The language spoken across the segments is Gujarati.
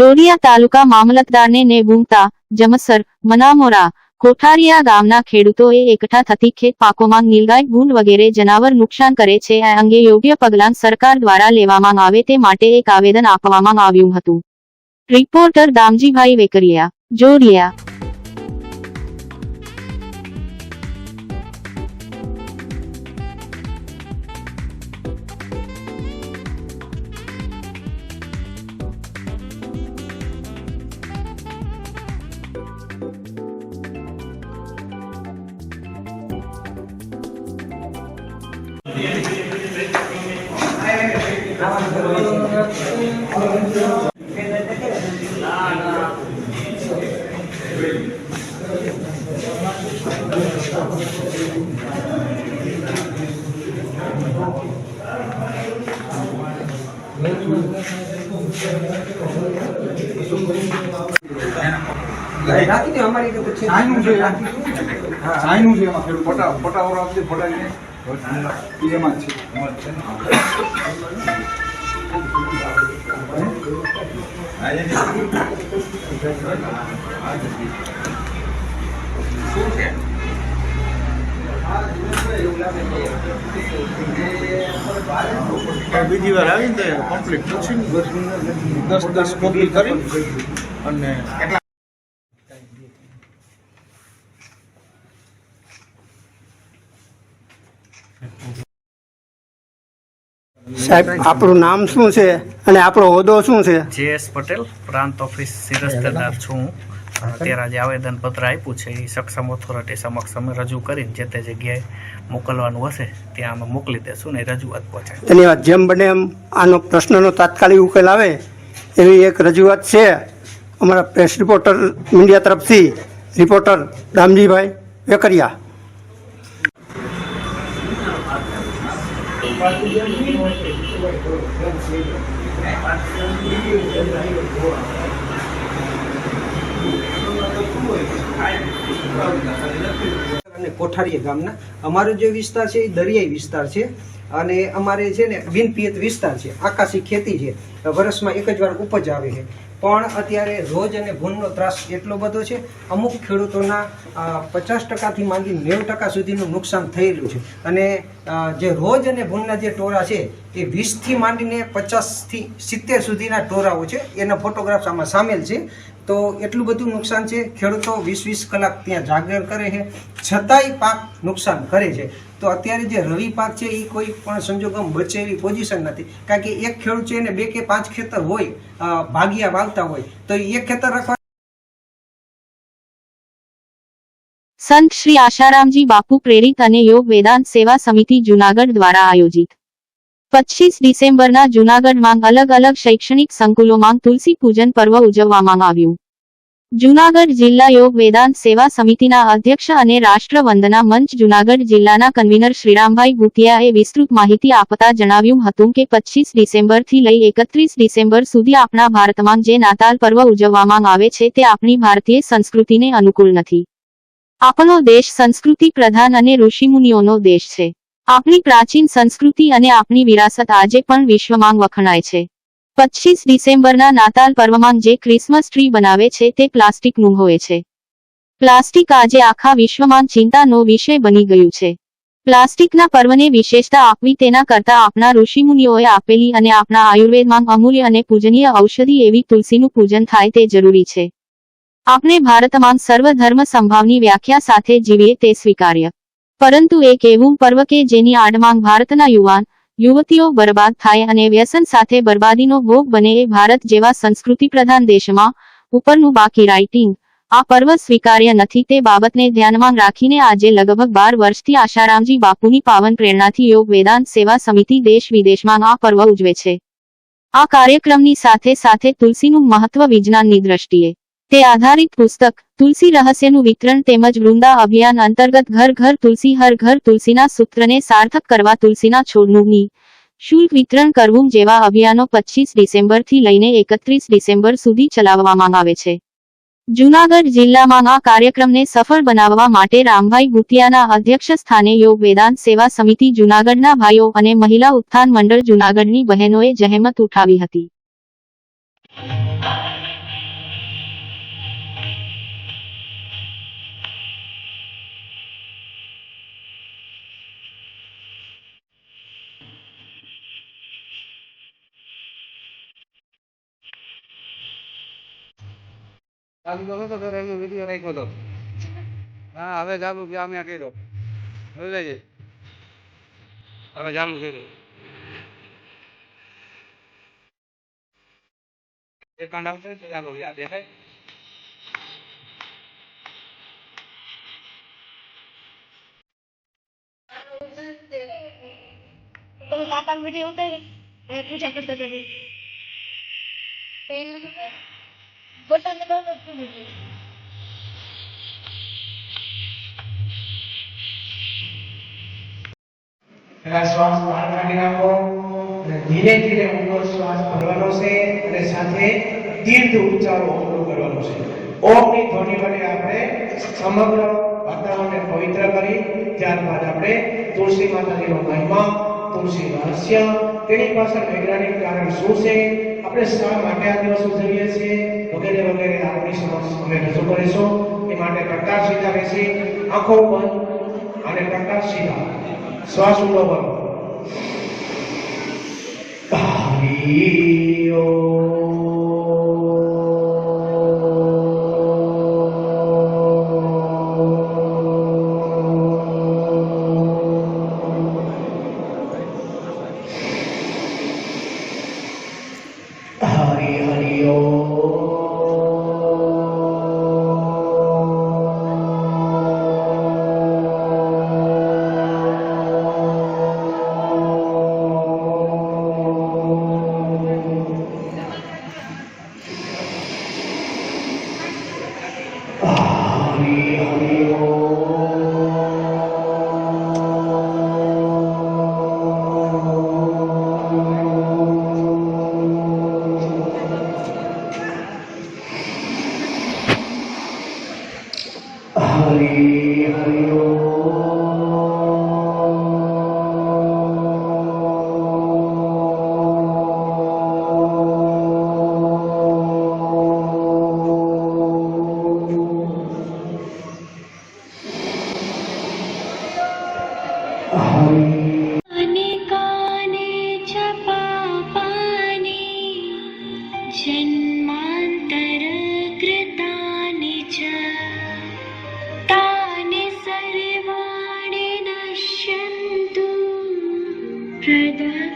જોડિયા તાલુકા મામલતદારને ને ગુમતા જમસર, મનામોરા, કોઠારિયા ગામના ખેડૂતોએ એકઠા થતી ખેત પાકોમાં નીલગાય ભૂંડ વગેરે જનાવર નુકસાન કરે છે. આ અંગે યોગ્ય પગલાં સરકાર દ્વારા લેવામાં આવે તે માટે એક આવેદન આપવામાં આવ્યું હતું. રિપોર્ટર દામજીભાઈ વેકરિયા, જોડિયા. રીતે છે. સાયનું છે એમાં ખેડૂત. ફોટા ફોટા વાળો આપજે ફોટા એમાં જ છે. બીજી વાર આવીને તો કમ્પ્લીટ દસ દસ કોપી કરી અને સાહેબ આપણું નામ શું છે અને આપણો હોદ્દો શું છે? જેએસ પટેલ પ્રાંત ઓફિસ શિરસ્તેદાર છું. હું. અત્યારે આજે આવેદન પત્ર આપ્યું છે. એ સક્ષમ ઓથોરિટી સમક્ષ અમે રજૂ કરીને જે તે જગ્યાએ મોકલવાનું હશે ત્યાં અમે મોકલી દેશું ને રજૂઆત પહોંચાડી ધન્યવાદ જેમ બને એમ આનો પ્રશ્નનો તાત્કાલિક ઉકેલ આવે એવી એક રજૂઆત છે. અમારા પ્રેસ રિપોર્ટર મીડિયા તરફથી રિપોર્ટર દામજીભાઈ વેકરિયા. અને કોઠારીયા ગામના. અમારો જે વિસ્તાર છે એ દરિયાઈ વિસ્તાર છે અને અમારે છે ને બિનપિયત વિસ્તાર છે. આકાશી ખેતી છે. વર્ષમાં એક જ વાર ઉપજ આવે છે. પણ અત્યારે રોજ અને ભૂનનો ત્રાસ એટલો બધો છે, અમુક ખેડૂતોના પચાસ ટકાથી માંડી નેવું ટકા સુધીનું નુકસાન થયેલું છે. અને જે રોજ અને ભૂનના જે ટોળા છે, એ વીસથી માંડીને પચાસથી સિત્તેર સુધીના ટોળાઓ છે, એના ફોટોગ્રાફ્સ આમાં સામેલ છે. તો એટલું બધું નુકસાન છે, ખેડૂતો વીસ વીસ કલાક ત્યાં જાગર કરે છે, છતાંય પાક નુકસાન કરે છે. તો અત્યારે જે રવિ પાક છે એ કોઈ પણ સંજોગોમાં બચે એવી પોઝિશન નથી. કારણ કે એક ખેડૂત છે એને બે કે પાંચ ખેતર હોય ભાગિયા વાવતા હોય, તો એક ખેતર રાખવા સંત શ્રી આશારામજી બાપુ પ્રેરિત અને યોગ વેદાંત સેવા સમિતિ જુનાગઢ દ્વારા આયોજિત. પચીસ ડિસેમ્બરના જુનાગઢમાં અલગ અલગ શૈક્ષણિક સંકુલોમાં તુલસી પૂજન પર્વ ઉજવવામાં આવ્યું. જુનાગઢ જિલ્લા યોગ વેદાંત સેવા સમિતિના અધ્યક્ષ અને રાષ્ટ્રવંદના મંચ જુનાગઢ જિલ્લાના કન્વીનર શ્રીરામભાઈ ભૂતિયાએ વિસ્તૃત માહિતી આપતા જણાવ્યું હતું કે પચીસ ડિસેમ્બરથી લઈ એકત્રીસ ડિસેમ્બર સુધી આપણા ભારતમાં જે નાતાલ પર્વ ઉજવવામાં આવે છે તે આપણી ભારતીય સંસ્કૃતિને અનુકૂળ નથી. આપણો દેશ સંસ્કૃતિ પ્રધાન અને ઋષિમુનિઓનો દેશ છે. આપણી પ્રાચીન સંસ્કૃતિ અને આપણી વિરાસત આજે પણ વિશ્વમાં વખણાય છે. પચીસ ડિસેમ્બરના નાતાલ પર્વમાં જે ક્રિસમસ ટ્રી બનાવે છે તે પ્લાસ્ટિકનું હોય છે. પ્લાસ્ટિક આજે આખા વિશ્વમાં ચિંતાનો વિષય બની ગયું છે. પ્લાસ્ટિકના પર્વને વિશેષતા આપવી તેના કરતા આપણા ઋષિમુનિઓએ આપેલી અને આપણા આયુર્વેદમાં અમૂલ્ય અને પૂજનીય ઔષધિ એવી તુલસીનું પૂજન થાય તે જરૂરી છે. આપણે ભારતમાં સર્વ ધર્મ સંભાવની વ્યાખ્યા સાથે જીવીએ તે સ્વીકાર્ય. પરંતુ એક એવું પર્વ કે જેની આડમાં ભારતના યુવાન યુવતીઓ બરબાદ થાય અને વ્યસન સાથે બરબાદીનો ભોગ બને એ ભારત જેવા સંસ્કૃતિ પ્રધાન દેશમાં ઉપરનું બાકી રાઇટિંગ આ પર્વ સ્વીકાર્ય નથી તે બાબતને ધ્યાનમાં રાખીને આજે લગભગ બાર વર્ષથી આશારામજી બાપુની પાવન પ્રેરણાથી યોગ વેદાંત સેવા સમિતિ દેશ વિદેશમાં આ પર્વ ઉજવે છે. આ કાર્યક્રમની સાથે સાથે તુલસીનું મહત્વ વિજ્ઞાનની દ્રષ્ટિએ. તે આધારિત પુસ્તક, તુલસી રહસ્યનું વિતરણ તેમજ વૃંદા અભિયાન અંતર્ગત ઘર ઘર તુલસી, હર ઘર તુલસીના સૂત્રને સાર્થક કરવા તુલસીના છોડનું શુલ્ક વિતરણ કરવું જેવા અભિયાનો પચીસ ડિસેમ્બરથી લઈને એકત્રીસ ડિસેમ્બર સુધી ચલાવવામાં આવે છે. જૂનાગઢ જિલ્લામાં આ કાર્યક્રમને સફળ બનાવવા માટે રામભાઈ ભૂતિયાના અધ્યક્ષ સ્થાને યોગ વેદાંત સેવા સમિતિ જૂનાગઢના ભાઈઓ અને મહિલા ઉત્થાન મંડળ જૂનાગઢની બહેનોએ જહેમત ઉઠાવી હતી. ચાલુ કરો તો ત્યારે એનો વીડિયો રાખ્યો હતો હા, હવે ચાલુ કે અમે કર્યો. હવે છે? હવે ચાલુ કર્યું. એકાઉન્ટ આવશે તો ચાલો યાદ દેખાય. તો કાકા વીડિયો ઉતારી. અને પૂજા કરતા હતા બટન દબાવો તો વીડિયો પહેલા શ્વાસ બહાર કાઢી નાખો ધીરે ધીરે ઊંડો શ્વાસ ભરવાનો છે અને સાથે દીર્ઘ ઉચ્ચારો ઓમનો કરવાનો છે. ઓમની ધ્વનિ વડે આપણે સમગ્ર વાતાવરણને પવિત્ર કરી, ત્યારબાદ આપણે તુલસી માતાજીનો મહિમા, તુલસી રહસ્ય, તેની પાછળ વૈજ્ઞાનિક કારણ શું છે, આપણે શા માટે આ દિવસ ઉજવીએ છીએ વગેરે વગેરે આપણી સમક્ષ અમે રજૂ કરીશું. એ માટે પ્રકાશ સીધા બેસી, આંખો બંધ અને પ્રકાશ સીધા શ્વાસ ઊંડો ભરો હરિ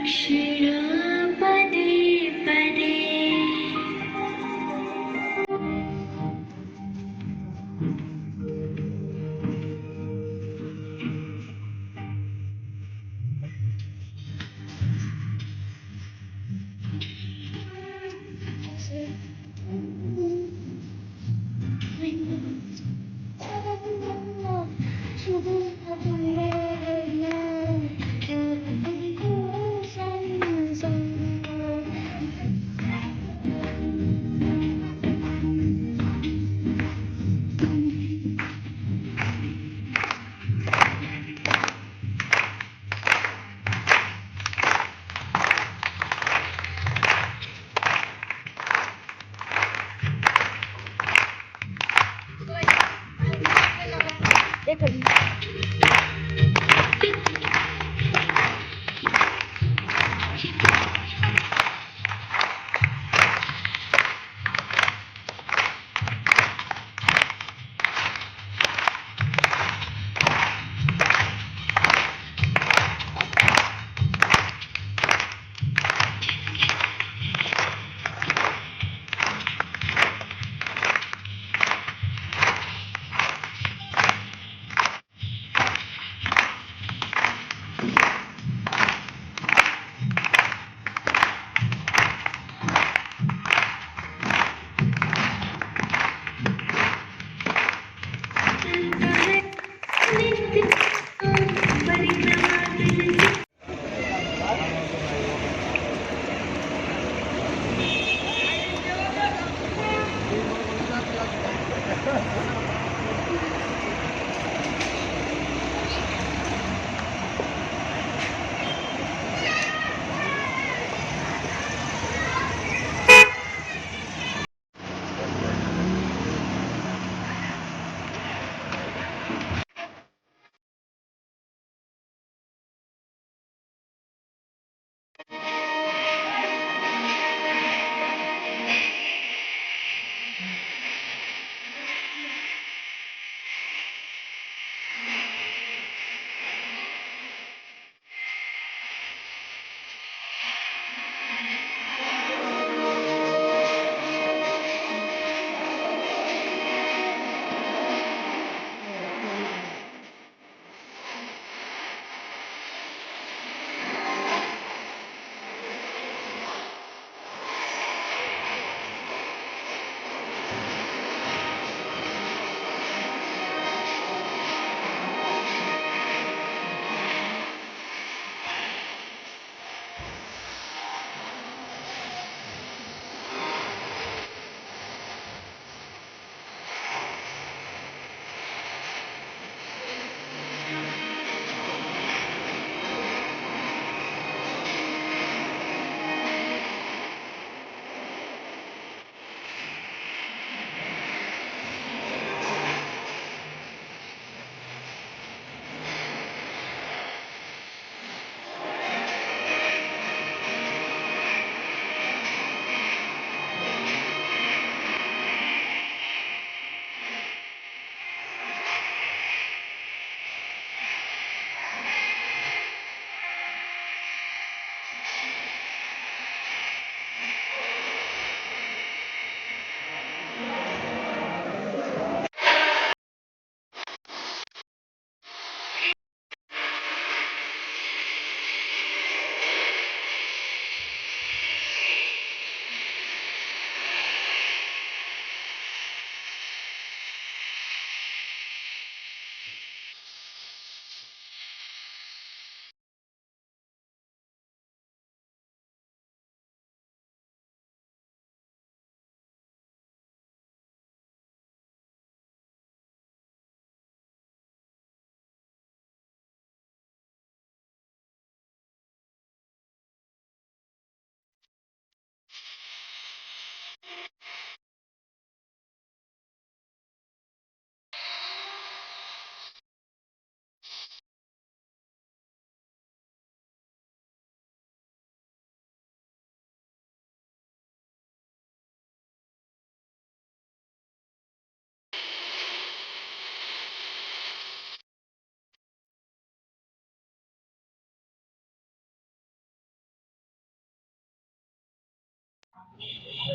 是 Hadi.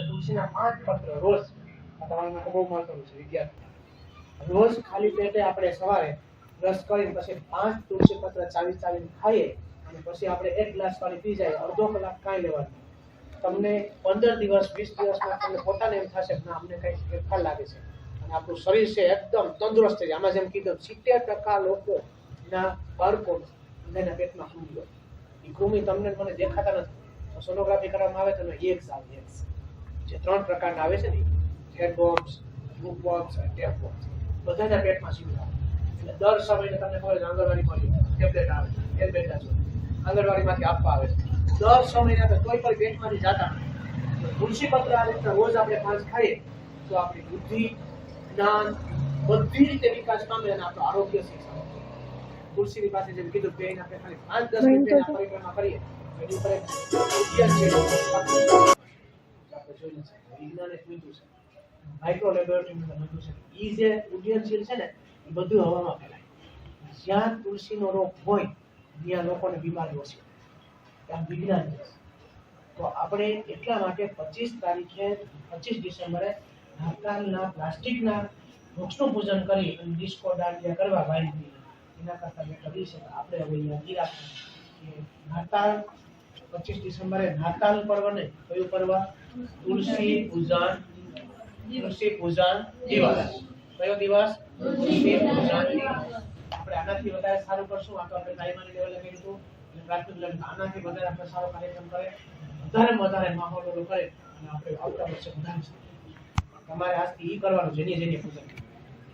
તુલસીના પાંચ પત્ર રોજ તમારા માટે બહુ મહત્વનું છે, વિદ્યાર્થી. રોજ ખાલી પેટે આપણે સવારે બ્રશ કરીને પછી પાંચ તુલસી પત્ર ચાવી ચાવીને ખાઈએ અને પછી આપણે એક ગ્લાસ પાણી પી જાય, અડધો કલાક કાંઈ લેવાનું તમને પંદર દિવસ, વીસ દિવસમાં તમને પોતાને એમ થશે ના, અમને કંઈ ફેરફાર લાગે છે. અને આપણું શરીર છે એકદમ તંદુરસ્ત છે આમાં જેમ કીધું સિત્તેર ટકા લોકોના બાળકો એના પેટમાં કૃમિ હોય એ કૃમિ તમને મને દેખાતા નથી. સોનોગ્રાફી કરવામાં આવે તો એક એક્સ આવે એક્સ જે ત્રણ પ્રકારના આવે છે ને હેડ બોમ્બ્સ રૂપ બોમ્બ્સ અને ટેપ બોમ્બ્સ. બધાના પેટમાં સીધું એટલે દર સમયે તમને ખબર છે આંગણવાડીમાંથી ટેબ્લેટ આવે? ટેબ્લેટ આવે આંગણવાડીમાંથી આપવા આવે છે. દર સમયે આપણે કોઈ પણ પેટમાંથી જાતા તુલસી પત્ર આ રીતના રોજ આપણે પાંચ ખાઈએ, તો આપણી બુદ્ધિ, જ્ઞાન બધી રીતે વિકાસ પામે અને આપણું આરોગ્ય શિક્ષણ તુલસીની પાસે જેમ કીધું પેન આપણે ખાલી પાંચ દસ મિનિટ પરિક્રમા કરીએ એની ઉપર જોયું છે વિજ્ઞાન એક બીજું છે. માઇક્રો લેબોરેટરીમાં બધું છે. એ જે ઉડ્ડયનશીલ છે ને એ બધું હવામાં ફેલાય. જ્યાં તુલસીનો રોગ હોય, ત્યાં લોકોને બીમારી ઓછી ત્યાં વિજ્ઞાન છે. તો આપણે એટલા માટે પચીસ તારીખે, પચીસ ડિસેમ્બરે નાતાલના પ્લાસ્ટિકના વૃક્ષનું પૂજન કરી અને ડિસ્કો દાંડિયા કરવા ભાઈ એના કરતા બેટર એ છે આપણે હવે યાદી રાખવું કે નાતાલ પચીસ ડિસેમ્બરે નાતાલ પર્વને કયું પર્વ? તુલસી પૂજન તુલસી પૂજન દિવસ. કયો દિવસ? તુલસી પૂજન આપણે આનાથી વધારે સારું કરશું. આ તો આપણે પ્રાઇમરી લેવલે કર્યું હતું પ્રાથમિક લેવલે આનાથી વધારે આપણે સારો કાર્યક્રમ કરે. વધારે વધારે માહોલ કરે. અને આપણે આવતા વર્ષે વધારે તમારે આજથી ઈ કરવાનું, જેની જેની પૂજન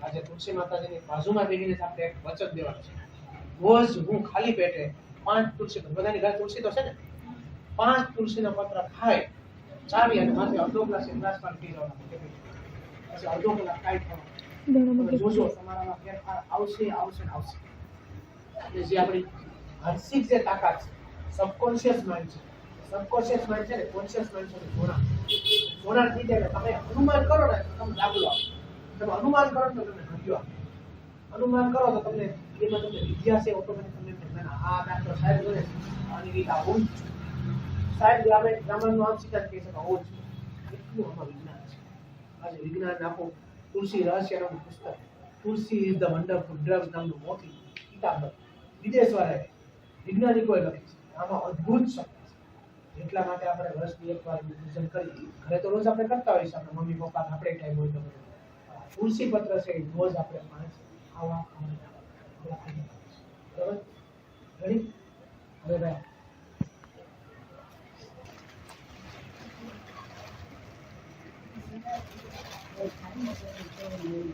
આજે તુલસી માતાજીની બાજુમાં બેસીને આપણે એક વચન દેવાનું છે. રોજ હું ખાલી પેટે પાંચ તુલસી બધાની ઘરે તુલસી તો છે ને? પાંચ તુલસીના પત્ર ખાય ચાવી અને માથે અડધો ગ્લાસ એક ગ્લાસ પાણી પી લેવાનો પછી અડધો ગ્લાસ કાંઈ થવાનો તમે જોજો તમારામાં ફેરફાર આવશે આવશે આવશે. એટલે જે આપણી માનસિક જે તાકાત છે સબકોન્શિયસ માઇન્ડ છે. સબકોન્શિયસ માઇન્ડ છે ને કોન્શિયસ માઇન્ડ છે જોડા જોડા થઈ જાય તમે અનુમાન કરો ને તમે દાખલો તમે અનુમાન કરો તો તમને ઘટ્યો અનુમાન કરો તો તમને એમાં તમને વિદ્યા છે ઓટોમેટિક તમને આ દાખલો સાહેબ જોડે રીત આ જોઈએ. સાહેબ આપણે ગ્રામરનું આમ જ કહી શકાય હોવું જોઈએ. એટલું આમાં વિજ્ઞાન છે. આજે વિજ્ઞાન આપો તુલસી રહસ્ય નામનું પુસ્તક, Tulsi is the wonderful drugs નામનું મોટી કિતાબ. વિદેશ વાળાએ વૈજ્ઞાનિકોએ લખી છે. આમાં અદ્ભુત શક્તિ છે. એટલા માટે આપણે વર્ષની એક વાર પૂજન કરીએ. ઘરે તો રોજ આપણે કરતા હોઈએ આપણે મમ્મી પપ્પા આપણે ટાઈમ હોય તો. તુલસી પત્ર છે, એ રોજ આપણે પાંચ આવા બરાબર? ઘણી? હવે ભાઈ 我才那么多你说我没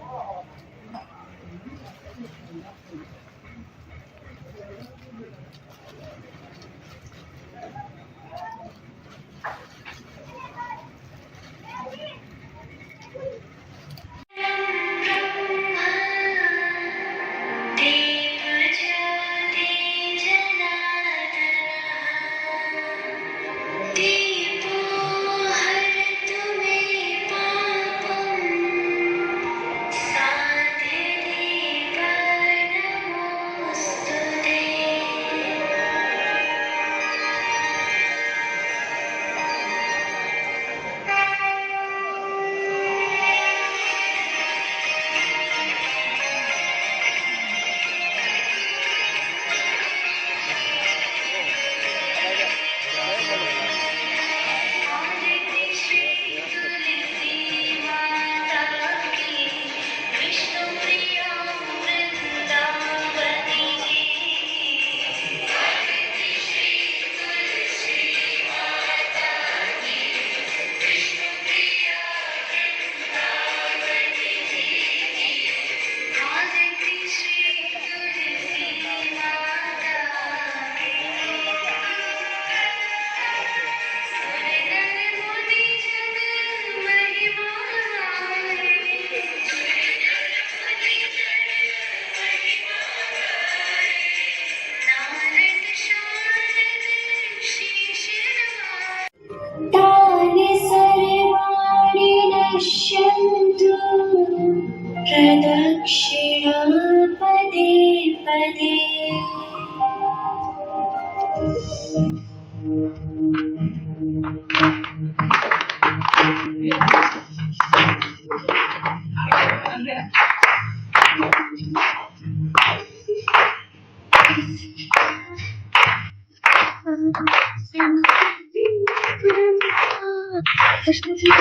还是那些。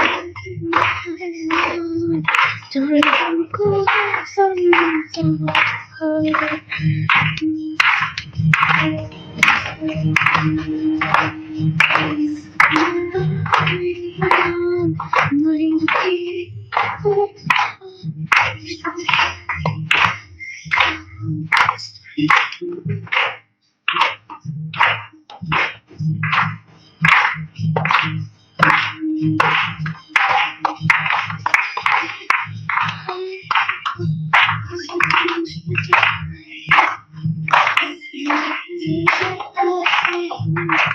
Thank you.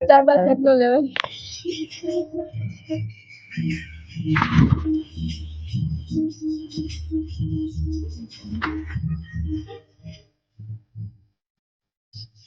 চারবার খেলো লেভেল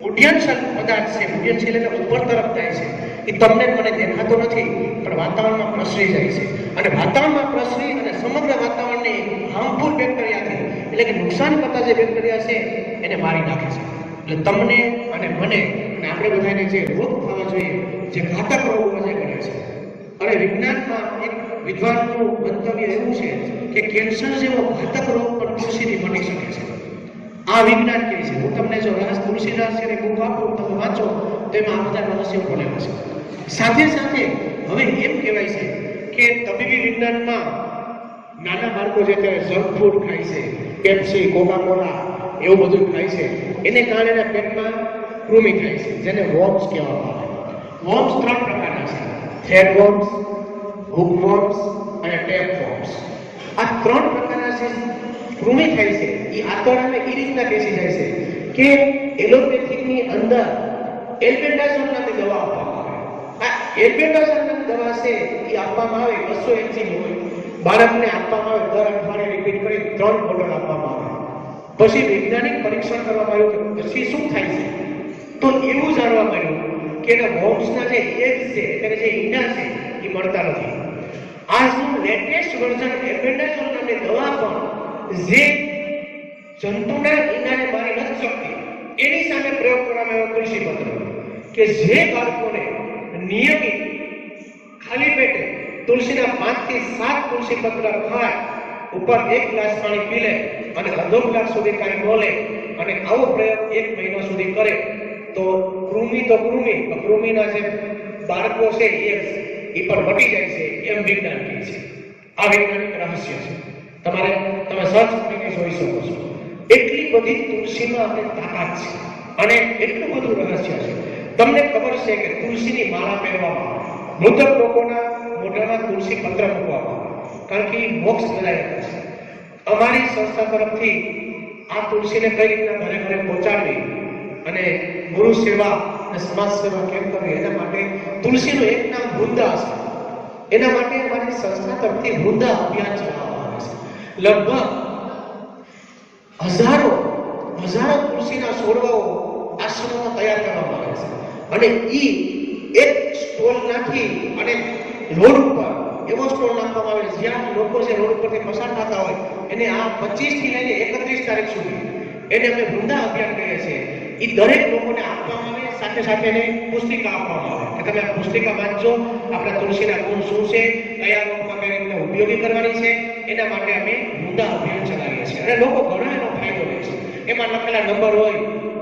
ઉડ્ડયન પદાર્થ છે છે એટલે ઉપર તરફ જાય છે. એ તમને મને દેખાતો નથી, પણ વાતાવરણમાં પ્રસરી જાય છે. અને વાતાવરણમાં પ્રસરી અને સમગ્ર વાતાવરણને હાર્મફુલ બેક્ટેરિયાથી એટલે કે નુકસાન કરતા જે બેક્ટેરિયા છે, એને મારી નાખે છે. એટલે તમને અને મને અને આપણે બધાને જે રોગ થવા જોઈએ, જે ઘાતક રોગો જે કરે છે. અને વિજ્ઞાનમાં એક વિદ્વાનનું મંતવ્ય એવું છે કે કેન્સર જેવો ઘાતક રોગ પણ તુલસીથી બની શકે છે. આ વિજ્ઞાન કહે છે. હું તમને જો રાસ તુલસીદાસ છે બુક આપું, તમે વાંચો, તો એમાં આ બધા રહસ્યો બોલેલા છે. સાથે સાથે હવે એમ કહેવાય છે કે તબીબી વિજ્ઞાનમાં નાના બાળકો જે છે જંક ફૂડ ખાય છે, પેપ્સી કોકા કોલા એવું બધું ખાય છે, એને કારણે પેટમાં કૃમિ થાય છે જેને વોર્મ્સ કહેવામાં આવે વોર્મ્સ ત્રણ પ્રકારના છે. થ્રેડ વોર્મ્સ હુક વોર્મ્સ અને ટેપ વોર્મ્સ આ ત્રણ પ્રકારના છે કૃમિ થાય છે એ આંતરડાને એ રીતના બેસી જાય છે કે એલોપેથિકની અંદર એલ્બેન્ડાઝોલ નામની દવા આપવામાં આવે. આ એલ્બેન્ડાઝોલ નામની દવા છે એ આપવામાં આવે બસો એમસી હોય. બાળકને આપવામાં આવે, દર અઠવાડિયે રિપીટ કરી ત્રણ બોટલ આપવામાં આવે. પછી વૈજ્ઞાનિક પરીક્ષણ કરવામાં આવ્યું કે પછી શું થાય છે? તો એવું જાણવા મળ્યું કે એના બોમ્સના જે એગ છે એટલે જે ઈંડા છે, એ મળતા નથી. આજનું લેટેસ્ટ વર્ઝન એલ્બેન્ડાઝોલ નામની દવા પણ જે જંતુના ઈંડાને મારી નથી શકતી, એની સામે પ્રયોગ કરવામાં આવ્યો તુલસી પત્ર કે જે બાળકોને નિયમિત ખાલી પેટે તુલસીના પાંચથી સાત તુલસી પત્ર ખાય, ઉપર એક ગ્લાસ પાણી પી લે અને અડધો ગ્લાસ સુધી કાંઈ બોલે અને આવો પ્રયોગ એક મહિના સુધી કરે તો કૃમિ તો કૃમિ કૃમિના જે બાળકો છે એ એ પણ મટી જાય છે, એમ વિજ્ઞાન કહે છે. આ વૈજ્ઞાનિક રહસ્ય છે. તમારે, તમે સર્ચ કરીને જોઈ શકો છો. એટલી બધી તુલસીમાં આપણે તાકાત છે. અને એટલું બધું રહસ્ય છે. તમને ખબર છે કે તુલસીની માળા પહેરવામાં. મૃતક લોકોના મોઢામાં તુલસી પત્ર મૂકવામાં કારણ કે એ મોક્ષ વિલાયક છે. અમારી સંસ્થા તરફથી આ તુલસીને કઈ રીતના ઘરે ઘરે પહોંચાડવી અને ગુરુ સેવા અને સમાજ સેવા કેમ કરવી? એના માટે તુલસીનું એક નામ વૃંદા છે. એના માટે અમારી સંસ્થા તરફથી વૃંદા અભિયાન ચલાવવામાં આવે છે. લગભગ હજારો હજારો તુલસીના છોડવાઓ આશ્રમમાં તૈયાર કરવામાં આવે છે. અને ઈ એક સ્ટોલ નાખી અને રોડ ઉપર, એવો સ્ટોલ નાખવામાં આવે, જ્યાં લોકો જે રોડ ઉપરથી પસાર થતા હોય, એને આ 25 થી લઈને એકત્રીસ તારીખ સુધી એને અમે વૃંદા અભિયાન કહીએ છીએ. એ દરેક લોકોને આપવામાં આવે, સાથે સાથે એને પુસ્તિકા આપવામાં આવે. કે તમે આ પુસ્તિકા વાંચજો, આપણા તુલસીના ગુણ શું છે, કયા રોગમાં કઈ રીતે ઉપયોગી કરવાની છે, એના માટે અમે મુદ્દા અભિયાન ચલાવીએ છીએ. અને લોકો ઘણો એનો ફાયદો લે છે. એમાં લખેલા નંબર હોય,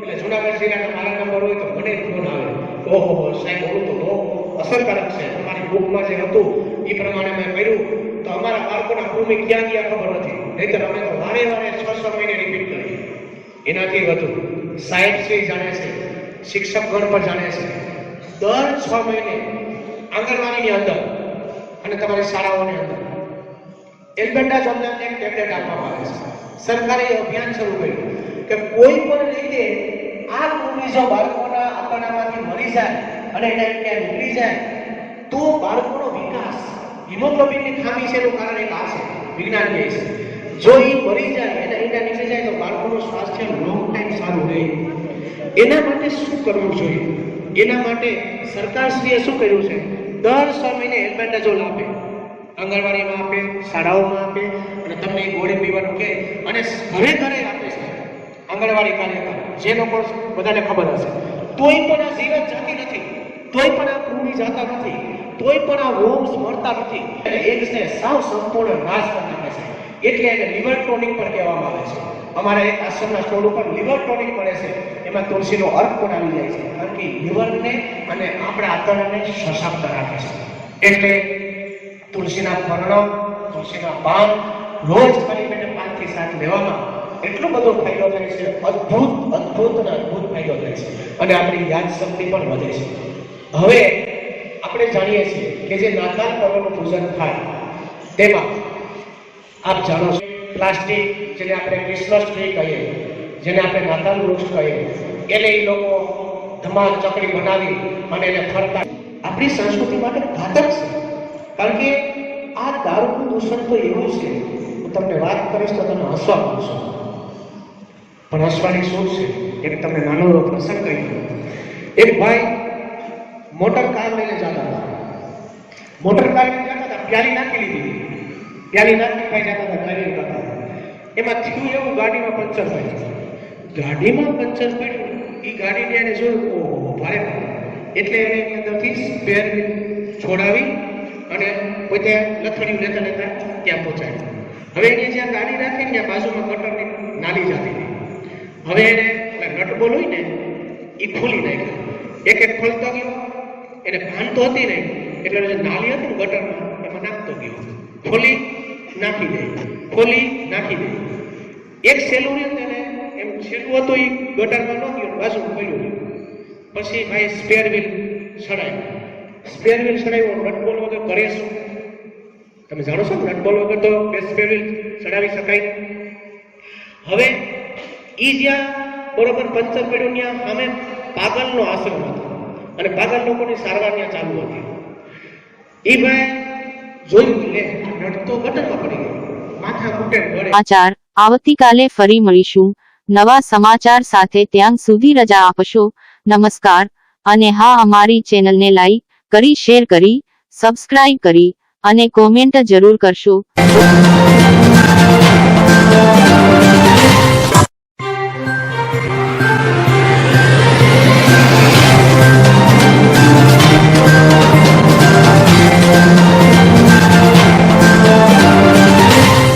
એટલે જુનાગઢ જિલ્લાના મારા નંબર હોય તો મને ફોન આવે. ઓહો, સાહેબ, ઓલું તો બહુ અસરકારક છે. તમારી બુકમાં જે હતું, એ પ્રમાણે મેં કર્યું. તો અમારા બાળકોના ભૂમિ ક્યાં ગયા ખબર નથી. નહીતર અમે તો વારે વારે છ છ મહિને રિપીટ કરીએ. એનાથી વધુ. સાહેબ શ્રી જાણે છે. શિક્ષકગણ પણ જાણે છે. દર છ મહિને આંગણવાડીની અંદર અને તમારી શાળાઓની અંદર એલ્બેન્ડાઝોલના એક ટેબ્લેટ આપવામાં આવે છે. સરકારે એ અભિયાન શરૂ કર્યું કે કોઈ પણ રીતે આ જો બાળકોના આપણામાંથી મરી જાય અને એને ક્યાંય નીકળી જાય, તો બાળકોનો વિકાસ હિમોગ્લોબિનની ખામી છે એનું કારણ એક આ છે. વિજ્ઞાન કહે છે. જો એ મરી જાય, એના ઈંડા નીકળી જાય તો બાળકોનું સ્વાસ્થ્ય લોંગ ટાઈમ સારું રહે. એના માટે શું કરવું જોઈએ? એના માટે સરકારશ્રીએ શું કર્યું છે? દર છ મહિને એલ્બેન્ડાઝોલ આપે. આંગણવાડીમાં આપે, શાળાઓમાં આપે, અને તમને ગોળી પીવાનું કહે, અને ઘરે ઘરે આપે છે. આંગણવાડી કાર્યકર જે લોકો બધાને ખબર હશે. તોય પણ આ જીવન જાતી નથી. તોય પણ આ પૂરી જાતા નથી. તોય પણ આ હોમ્સ મળતા નથી. એટલે છે સાવ સંપૂર્ણ નાશ કરી નાખે છે. એટલે એને લિવર ટોનિક પણ કહેવામાં આવે છે. અમારા એક આશ્રમના સ્ટોર ઉપર લિવર ટોનિક મળે છે. એમાં તુલસીનો અર્ક પણ આવી જાય છે. કારણ કે લિવરને અને આપણા આંતરડાને સશક્ત રાખે છે. એટલે તુલસીના પર્ણ, તુલસીના પાન રોજ ખાલી પેટે પાંચથી સાત લેવામાં એટલો બધો ફાયદો થાય છે. અદ્ભુત અદ્ભુત અને અદ્ભુત ફાયદો થાય છે. અને આપણી યાદ શક્તિ પણ વધે છે. હવે આપણે જાણીએ છીએ કે જે નાતાલ પર્વનું પૂજન થાય, તેમાં આપ જાણો છો, પ્લાસ્ટિક જેને આપણે ક્રિસમસ ટ્રી કહીએ, જેને આપણે નાતાલ વૃક્ષ કહીએ, એને એ લોકો ધમાલ ચકડી બનાવી અને એને ફરતા. આપણી સંસ્કૃતિ માટે ઘાતક છે. કારણ કે આ દારૂનું દૂષણ તો એવું છે. હું તમને વાત કરીશ તો તમે હસવા માંગશો પણ હસવાની શું છે? એક તમને નાનો એવો પ્રસંગ કહી એક ભાઈ મોટર કાર લઈને જતા હતા. મોટર કાર લઈને જતા હતા પ્યારી નાખી લીધી. પ્યારી નાની ભાઈ બધા ડ્રાઇવિંગ કરતા એમાં થયું એવું ગાડીમાં પંચર પડ્યું. ગાડીમાં પંચર પડ્યું, એ ગાડીને એને જોયું, ઓહો, ભારે એટલે એને એની અંદરથી સ્પેર છોડાવી અને પોતે લથડિયું લેતા લેતા ત્યાં પહોંચાડ્યું. હવે એને જ્યાં ગાડી રાખી, ત્યાં બાજુમાં ગટરની નાલી જતી હવે એને ઓલા નટ બોલ હોય ને, એ ખોલી નાખ્યો. એક એક ખોલતો ગયો, એને ભાન તો હતી નહીં, એટલે નાળી હતી ને ગટરમાં, એમાં નાખતો ગયો. ખોલી નાખી દે, ખોલી નાખી દે. એક સેલું રહ્યું તેને એમ છેલ્લું હતું એ ગટરમાં ન ગયું બાજુ પડ્યું પછી ભાઈ સ્પેર વ્હીલ સડાયો. સ્પેર વ્હીલ સડાયો નટબોલ વગર કરે શું? તમે જાણો છો નટબોલ વગર તો સ્પેર વ્હીલ સડાવી શકાય? હવે એ જ્યાં બરોબર પંચર પડ્યું ત્યાં સામે પાગલનો આશ્રમ હતો. અને પાગલ લોકોની સારવાર ત્યાં ચાલુ હતી. એ ભાઈ જોયું કે લે આ નટ તો ગટરમાં પડી ગયો. માથા કૂટે ને ગળે સમાચાર આવતીકાલે ફરી મળીશું. નવા સમાચાર સાથે ત્યાં સુધી રજા આપશો. નમસ્કાર અને હા, અમારી ચેનલને લાઈક કરી, શેર કરી, સબસ્ક્રાઇબ કરી અને કોમેન્ટ જરૂર કરશો.